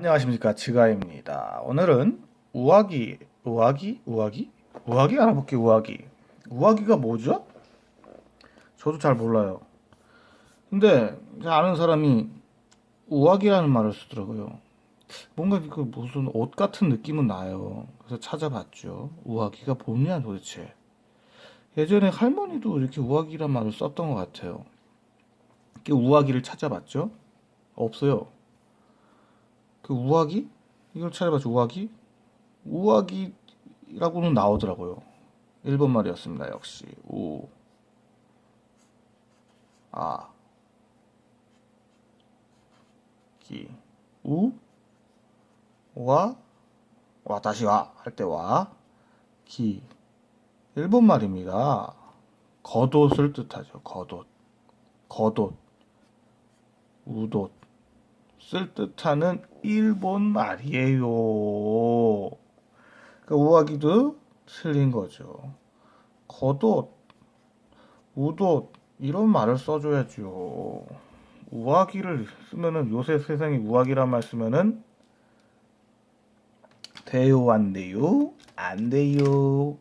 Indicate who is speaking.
Speaker 1: 안녕하십니까 지가입니다. 오늘은 우아기 우아기 우아기 우아기 알아볼게 우아기 우아기가 뭐죠? 저도 잘 몰라요. 근데 아는 사람이 우아기라는 말을 쓰더라고요. 뭔가 그 무슨 옷 같은 느낌은 나요. 그래서 찾아봤죠. 우아기가 뭐냐 도대체. 예전에 할머니도 이렇게 우아기란 말을 썼던 것 같아요. 이렇게 우아기를 찾아봤죠. 없어요. 그 우아기? 이걸 찾아봤죠. 우아기? 우아기라고는 나오더라고요. 일본 말이었습니다. 역시 우, 아, 기, 우, 와, 와 다시 와 할 때 와, 기. 일본 말입니다. 겉옷을 뜻하죠. 겉옷, 겉옷, 우옷. 쓸 뜻하는 일본 말이에요. 그 우아기도 틀린 거죠. 겉옷, 우옷 이런 말을 써줘야죠. 우아기를 쓰면은 요새 세상에 우아기란 말 쓰면은 돼요 안 돼요 안 돼요